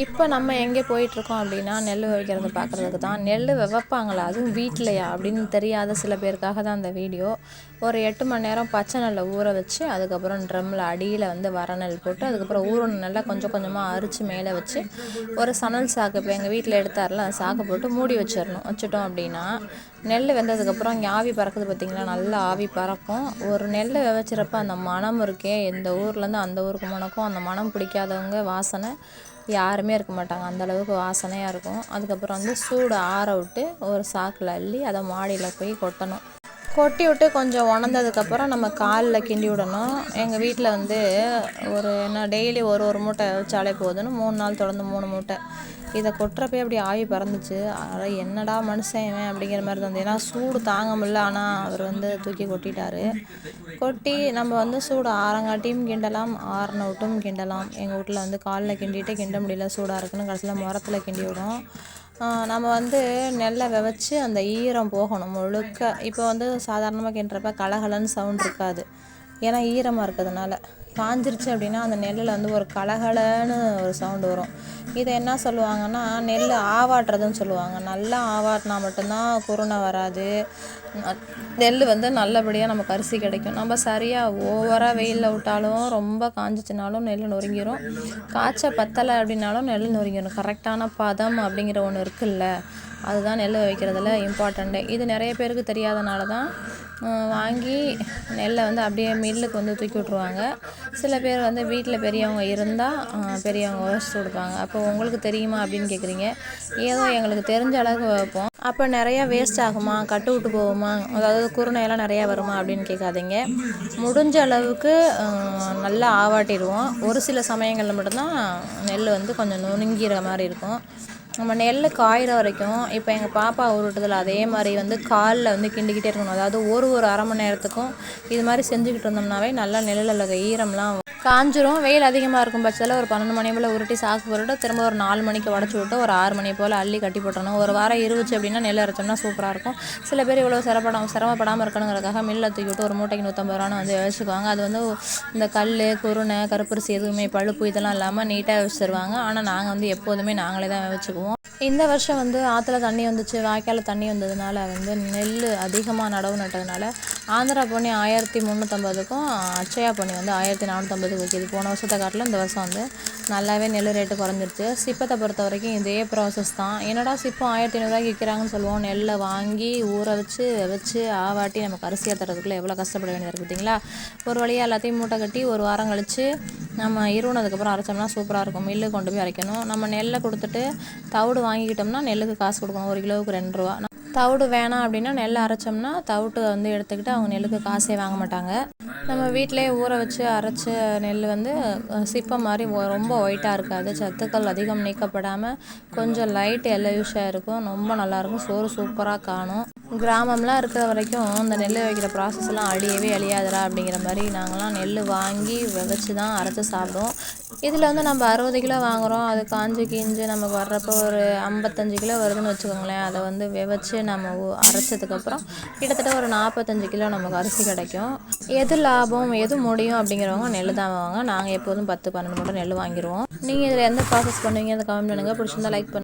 இப்போ நம்ம எங்கே போயிட்டுருக்கோம் அப்படின்னா நெல் வைக்கிறத பார்க்குறதுக்கு தான். நெல் விதைப்பாங்களா? அதுவும் வீட்டிலையா அப்படின்னு தெரியாத சில பேருக்காக தான் அந்த வீடியோ. ஒரு எட்டு மணி நேரம் பச்சை நெல்லை ஊற வச்சு அதுக்கப்புறம் ட்ரம்மில் அடியில் வந்து வர நெல் போட்டு அதுக்கப்புறம் ஊறணும். நெல்லை கொஞ்சம் கொஞ்சமாக அரிச்சு மேலே வச்சு ஒரு சணல் சாக்கு இப்போ எங்கள் வீட்டில் எடுத்தாரில் அந்த சாக்கு போட்டு மூடி வச்சிடணும். வச்சுட்டோம் அப்படின்னா நெல் வெந்ததுக்கப்புறம் இங்கே ஆவி பறக்குது பார்த்திங்களா நல்லா ஆவி பறக்கும். ஒரு நெல் விதைச்சிறப்ப அந்த மனம் இருக்கே. இந்த ஊர்லேருந்து அந்த ஊருக்கு மணக்கும் அந்த மனம் பிடிக்காதவங்க வாசனை யாருமே இருக்க மாட்டாங்க. அந்தளவுக்கு வாசனையாக இருக்கும். அதுக்கப்புறம் வந்து சூடு ஆற விட்டு ஒரு சாக்கில் அள்ளி அதை மாடியில் போய் கொட்டணும். கொட்டி விட்டு கொஞ்சம் உணர்ந்ததுக்கப்புறம் நம்ம காலில் கிண்டி விடணும். எங்கள் வீட்டில் வந்து ஒரு என்ன டெய்லி ஒரு ஒரு மூட்டை வச்சாலே போதுன்னு மூணு நாள் தொடர்ந்து மூணு மூட்டை. இதை கொட்டுறப்பே அப்படி ஆவி பறந்துச்சு. அட என்னடா மனுஷன் இவன் அப்படிங்கிற மாதிரி இருந்தது ஏன்னா சூடு தாங்க முடியல. ஆனால் அவர் வந்து தூக்கி கொட்டிட்டாரு. கொட்டி நம்ம வந்து சூடு ஆறங்காட்டியும் கிண்டலாம் ஆறின விட்டும் கிண்டலாம். எங்கள் வீட்டில் வந்து காலில் கிண்டிட்டு கிண்ட முடியல. சூடாக இருக்குன்னு கடைசியில் முரத்தில் கிண்டி விடும். நம்ம வந்து நெல்லை விதைச்சி அந்த ஈரம் போகணும் முழுக்க. இப்போ வந்து சாதாரணமாக கிண்டுறப்ப கலகலன்னு சவுண்ட் இருக்காது. ஏன்னா ஈரமாக இருக்கிறதுனால. காஞ்சிருச்சு அப்படின்னா அந்த நெல்லில் வந்து ஒரு கலகலன்னு ஒரு சவுண்டு வரும். இதை என்ன சொல்லுவாங்கன்னா நெல் ஆவாட்டுறதுன்னு சொல்லுவாங்க. நல்லா ஆவாட்டினா மட்டும்தான் குருணை வராது. நெல் வந்து நல்லபடியாக நமக்கு அரிசி கிடைக்கும். நம்ம சரியாக ஓவராக வெயிலில் விட்டாலும் ரொம்ப காஞ்சிச்சினாலும் நெல் நொறுங்கிடும் காய்ச்ச பத்தலை அப்படின்னாலும் நெல் நொறுங்கிடும் கரெக்டான பதம் அப்படிங்கிற ஒன்று இருக்குல்ல. அதுதான் நெல் வைக்கிறதுல இம்பார்ட்டண்ட்டு இது நிறைய பேருக்கு தெரியாதனால தான் வாங்கி நெல்லை வந்து அப்படியே மில்லுக்கு வந்து தூக்கி விட்ருவாங்க சில பேர் வந்து வீட்டில் பெரியவங்க இருந்தால் பெரியவங்க உழைச்சி கொடுப்பாங்க. அப்போ உங்களுக்கு தெரியுமா அப்படின்னு கேட்குறீங்க ஏதோ எங்களுக்கு தெரிஞ்ச அளவுக்கு வைப்போம். அப்போ நிறையா வேஸ்ட் ஆகுமா? கட்டு விட்டு போகுமா? அதாவது குருணையெல்லாம் நிறையா வருமா அப்படின்னு கேட்காதீங்க. முடிஞ்ச அளவுக்கு நல்லா ஆவாட்டிடுவோம். ஒரு சில சமயங்களில் மட்டும்தான் நெல் வந்து கொஞ்சம் நுணுங்கிற மாதிரி இருக்கும். நம்ம நெல் காயிற வரைக்கும் இப்போ எங்கள் பாப்பா உருட்டுதில் அதே மாதிரி வந்து காலில் வந்து கிண்டிக்கிட்டே இருக்கணும். அதாவது ஒரு ஒரு அரை மணி நேரத்துக்கும் இது மாதிரி செஞ்சுக்கிட்டு இருந்தோம்னாவே நல்லா நெல்லில் ஈரம்லாம் காஞ்சிரும். வெயில் அதிகமாக இருக்கும் பட்சத்தில் ஒரு பன்னெண்டு மணி போல் உருட்டி சாக்கு போட்டுட்டு திரும்ப ஒரு நாலு மணிக்கு உடச்சி விட்டு ஒரு ஆறு மணி போல் அள்ளி கட்டி போட்டணும் ஒரு வாரம் இருந்துச்சு அப்படின்னா நெல் அரைச்சோம்னா சூப்பராக இருக்கும். சில பேர் இவ்வளோ சிரமப்படாம சிரமப்படாமல் இருக்கணுங்கிறதுக்காக மில்லில் தூக்கி விட்டு ஒரு மூட்டைக்கு நூற்றம்பது ரூபான்னு வந்து வச்சுக்குவாங்க. அது வந்து இந்த கல் குருணை கருப்பரிசி எதுவுமே பழுப்பு இதெல்லாம் இல்லாமல் நீட்டாக வச்சுருவாங்க ஆனால் நாங்கள் வந்து எப்போதுமே நாங்களே தான் வச்சுக்குவோம். இந்த வருஷம் வந்து ஆற்றுல தண்ணி வந்துச்சு வாய்க்காலில் தண்ணி வந்ததுனால வந்து நெல் அதிகமாக நடவு நட்டதுனால ஆந்திரா பொன்னி ஆயிரத்தி முந்நூற்றம்பதுக்கும் அச்சயா பொன்னி வந்து ஆயிரத்தி நானூற்றம்பதுக்கு விற்கிது போன வருஷத்தை காட்டில் இந்த வருஷம் வந்து நல்லாவே நெல் ரேட்டு குறைஞ்சிருச்சு. சிப்பத்தை பொறுத்த வரைக்கும் இதே ப்ராசஸ் தான். என்னடா சிப்பம் ஆயிரத்தி ஐநூறுரூவாய்க்கு விற்கிறாங்கன்னு சொல்லுவோம். நெல்லை வாங்கி ஊற வச்சு வச்சு ஆவாட்டி நமக்கு அரிசியாக தரதுக்குள்ளே எவ்வளோ கஷ்டப்பட வேண்டியது இருக்குது பார்த்தீங்களா? ஒரு வழியாக எல்லாத்தையும் மூட்டை கட்டி ஒரு வாரம் கழித்து நம்ம இருவுனதுக்கப்புறம் அரைச்சோம்னா சூப்பராக இருக்கும். மில்லு கொண்டு போய் அரைக்கணும். நம்ம நெல்லை கொடுத்துட்டு தவிடு வாங்கிக்கிட்டோம்னா நெல்லுக்கு காசு கொடுக்கணும். ஒரு கிலோவுக்கு ரெண்டு ரூபா. தவிடு வேணாம் அப்படின்னா நெல் அரைச்சோம்னா தவிட்டு வந்து எடுத்துக்கிட்டு அவங்க நெல்லுக்கு காசே வாங்க மாட்டாங்க. நம்ம வீட்டிலே ஊற வச்சு அரைச்ச நெல் வந்து சிப்பம் மாதிரி ரொம்ப ஒயிட்டாக இருக்காது. சத்துக்கள் அதிகம் நீக்கப்படாமல் கொஞ்சம் லைட் எல்லயூஷாக இருக்கும். ரொம்ப நல்லாயிருக்கும் சோறு சூப்பராக காணும். கிராமம்லாம் இருக்கிற வரைக்கும் இந்த நெல் வைக்கிற ப்ராசஸ்லாம் அழியவே அழியாதரா அப்படிங்கிற மாதிரி நாங்கள்லாம் நெல் வாங்கி விதைச்சி தான் அரைச்சி சாப்பிடுவோம். இதில் வந்து நம்ம அறுபது கிலோ வாங்குகிறோம் அது காஞ்சி கீஞ்சு நமக்கு வர்றப்போ ஒரு ஐம்பத்தஞ்சு கிலோ வருதுன்னு வச்சுக்கோங்களேன். அதை வந்து விதைச்சி நம்ம அரைச்சதுக்கப்புறம் கிட்டத்தட்ட ஒரு நாற்பத்தஞ்சு கிலோ நமக்கு அரிசி கிடைக்கும். எதில் லாபம் எது முடியும் அப்படிங்கிறவங்க நெல் தான் வாங்க நாங்கள் எப்போதும் பத்து பன்னெண்டு மட்டும் நெல் வாங்கிடுவோம் நீங்கள் இதில் எந்த ப்ராசஸ் பண்ணுவீங்க? அந்த கமெண்ட் பண்ணுங்கள் பிடிச்சிருந்தா லைக் பண்ணுங்கள்